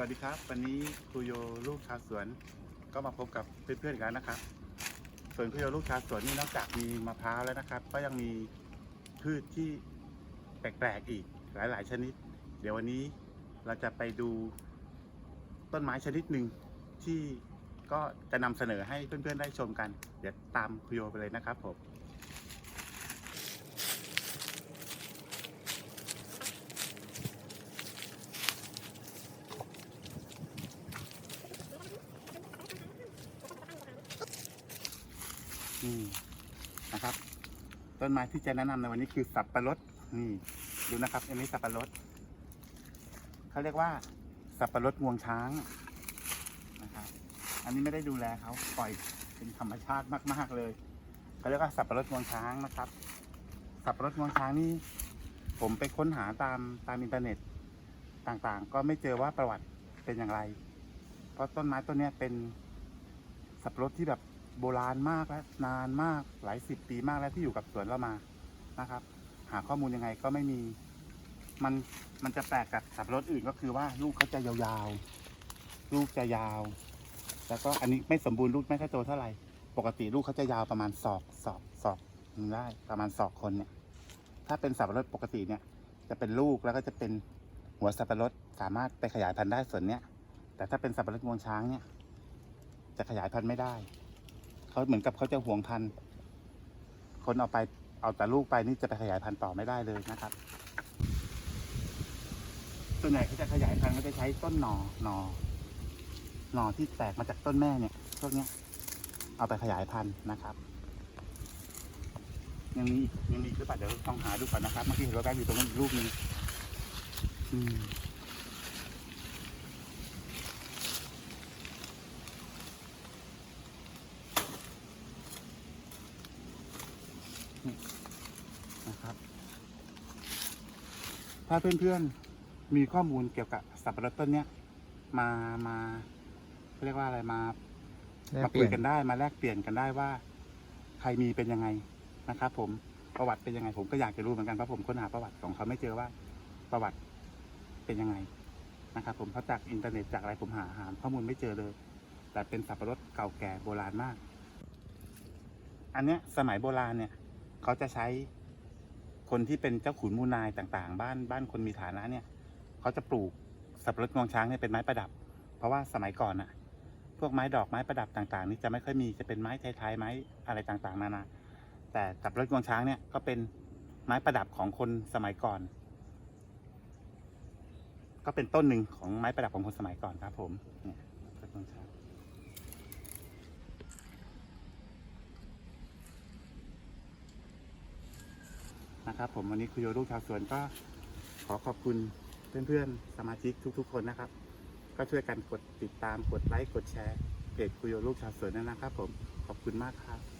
วัสดีครับ วันนี้ครูโยลูกชาวสวนก็มาพบกับเพื่อนๆกแล้วนะครับส่วนครูโยลูกชาวสวนนี่นอกจากมีมะพร้าวแล้วนะครับ ก็ยังมีพืชที่แปลกๆอีกหลายๆ ชนิด เดี๋ยววันนี้เราจะไปดูต้นไม้ชนิดหนึ่งที่ก็จะนำเสนอให้เพื่อนๆได้ชมกัน เดี๋ยวตามครูโยไปเลยนะครับผม นี่นะครับ ต้นไม้ที่จะแนะนำในวันนี้คือสับปะรดนี่ดูนะครับ อันนี้สับปะรดเขาเรียกว่าสับปะรดงวงช้างนะครับ อันนี้ไม่ได้ดูแลเขาปล่อยเป็นธรรมชาติมาก ๆ เลยเขาเรียกว่าสับปะรดงวงช้างนะครับ สับปะรดงวงช้างนี่ผมไปค้นหาตามตามอินเทอร์เน็ตต่างๆ ก็ไม่เจอว่าประวัติเป็นอย่างไร เพราะต้นไม้ต้นนี้เป็นสับปะรดที่แบบ โบราณมากและนานมากหลายสิบปีมากแล้วที่อยู่กับสวนเรามานะครับ หาข้อมูลยังไงก็ไม่มี มันมันจะแปลกกับสับปะรดอื่นก็คือว่าลูกเขาจะยาวๆ ลูกจะยาว แล้วก็อันนี้ไม่สมบูรณ์ลูกไม่ค่อยโตเท่าไหร่ปกติลูกเขาจะยาวประมาณศอกศอกศอกได้ประมาณศอกคนเนี่ยถ้าเป็นสับปะรดปกติเนี่ย จะเป็นลูกแล้วก็จะเป็นหัวสับปะรดสามารถไปขยายพันธุ์ได้ส่วนเนี้ยแต่ถ้าเป็นสับปะรดงวงช้างเนี่ย จะขยายพันธุ์ไม่ได้ เขาเหมือนกับเขาจะห่วงพันธุ์คนเอาไปเอาแต่ลูกไปนี่จะไปขยายพันธุ์ต่อไม่ได้เลยนะครับส่วนใหญ่เขาจะขยายพันธุ์เขาจะใช้ต้นหนอหนอหนอที่แตกมาจากต้นแม่เนี่ยพวกเนี้ย เอาไปขยายพันธุ์นะครับ ยังมียังมีหรือเปล่าเดี๋ยวต้องหาดูก่อนนะครับเมื่อกี้เห็นว่าแบงค์อยู่ตรงนั้นอีกรูปหนึ่งอืม นะครับ ถ้าเพื่อนๆมีข้อมูลเกี่ยวกับสับปะรดต้นเนี้ยมามาเขาเรียกว่าอะไรมามาคุยกันได้มาแลกเปลี่ยนกันได้ว่า ใครมีเป็นยังไงนะครับ ผมประวัติเป็นยังไง ผมก็อยากจะรู้เหมือนกันเพราะผมค้นหาประวัติของเขาไม่เจอว่าประวัติเป็นยังไงนะครับ ผมเพราะจากอินเทอร์เน็ตจากอะไรผมหาหาข้อมูลไม่เจอเลย แต่เป็นสับปะรดเก่าแก่โบราณมาก อันเนี้ยสมัยโบราณเนี่ย เขาจะใช้ คนที่เป็นเจ้าขุนมูนายต่างๆ บ้านบ้านคนมีฐานะเนี่ยเขาจะปลูกสับปะรดงวงช้างเนี่ยเป็นไม้ประดับ เพราะว่าสมัยก่อนอะพวกไม้ดอกไม้ประดับต่างๆ นี่จะไม่ค่อยมีจะเป็นไม้ไทยๆไม้อะไรต่างๆนานาแต่สับปะรดงวงช้างเนี่ยก็เป็นไม้ประดับของคนสมัยก่อน ก็เป็นต้นหนึ่งของไม้ประดับของคนสมัยก่อนครับผมเนี่ยสับปะรดงวงช้าง นะครับผมวันนี้คุยโยลูกชาวสวนก็ขอขอบคุณเพื่อนๆสมาชิกทุก ๆ คนนะครับ ก็ช่วยกันกดติดตามกดไลค์กดแชร์เพจคุยโยลูกชาวสวนด้นะครับผมขอบคุณมากครับ